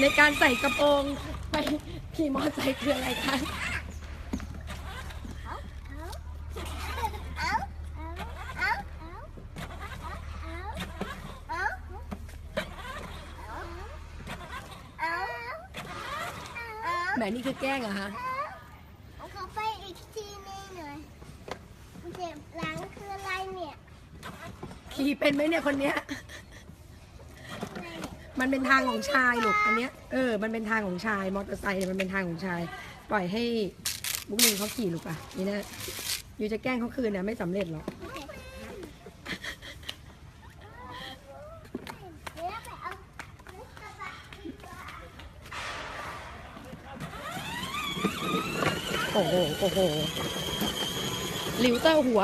ในการใส่กระโปรงไปขี่มอเตอร์ไซค์คืออะไรคะแหมนี่คือแกล้งเหรอฮะขอไปอีกทีนึงหน่อยเจ็บหลังคืออะไรเนี่ย ขี่เป็นไหมเนี่ยคนเนี้ย มันเป็นทางของชายลูกอันเนี้ยเออมันเป็นทางของชายมอเตอร์ไซค์เนี่ยมันเป็นทางของชาย ปล่อยให้บุ้งลิงเขาขี่ลูกป่ะนี่นะอยู่จะแกล้งเขาคืนเนี่ยไม่สำเร็จหรอกโอ้โหโอ้โหหลิวเตอร์หัว